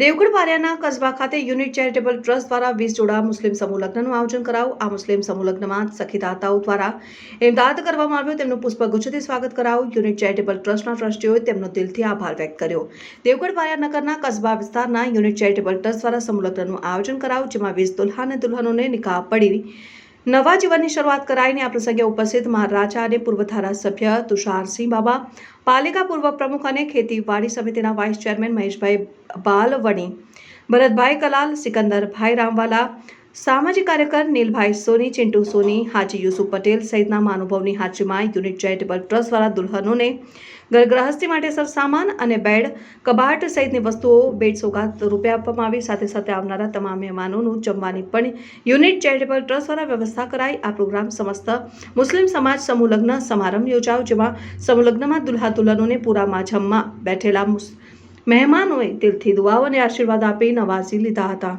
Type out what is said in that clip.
દેવગઢ પારિયાના કસ્બા ખાતે unit charitable trust દ્વારા વીસ જોડા મુસ્લિમ સમૂહ લગ્નનું આયોજન કરાવું આ મુસ્લિમ સમૂહ લગ્નમાં સખીદાતાઓ દ્વારા ઇમદાદ કરવામાં આવ્યો. તેમનું પુષ્પગુચ્છથી સ્વાગત કરાવું યુનિટ ચેરિટેબલ ટ્રસ્ટના ટ્રસ્ટીઓએ તેમનો દિલથી આભાર વ્યક્ત કર્યો. દેવગઢ પારિયા નગરના કસ્બા વિસ્તારના યુનિટ ચેરિટેબલ ટ્રસ્ટ દ્વારા સમૂહ લગ્નનું આયોજન કરાવું જેમાં વીસ દુલ્હા અને દુલ્હનોને નિકાહ પડી નવા જીવનની શરૂઆત કરાઈને આ પ્રસંગે ઉપસ્થિત મહારાજા અને પૂર્વ ધારાસભ્ય તુષારસિંહ બાબા, પાલિકા પૂર્વ પ્રમુખ અને ખેતીવાડી સમિતિના વાઇસ ચેરમેન મહેશભાઈ બાલવણી, ભરતભાઈ કલાલ, સિકંદરભાઈ રામવાલા સામાજિક કાર્યકર નીલભાઈ સોની, ચિંટુ સોની, હાજી યુસુફ પટેલ સહિતના મહાનુભાવની હાજરીમાં યુનિટ ચેરિટેબલ ટ્રસ્ટ દ્વારા દુલ્હનોને ઘરગ્રહસ્થી માટે સરસામાન અને બેડ, કબાટ સહિતની વસ્તુઓ બેડ સોગાત રૂપે આપવામાં આવી. સાથે સાથે આવનારા તમામ મહેમાનોનું જમવાની પણ યુનિટ ચેરિટેબલ ટ્રસ્ટ દ્વારા વ્યવસ્થા કરાઈ. આ પ્રોગ્રામ સમસ્ત મુસ્લિમ સમાજ સમૂહલગ્ન સમારંભ યોજાયો, જેમાં સમૂહલગ્નમાં દુલ્હા દુલ્હનોને પૂરા જમવા બેઠેલા મહેમાનોએ દિલથી દુઆઓ અને આશીર્વાદ આપી નવાઝી લીધા હતા.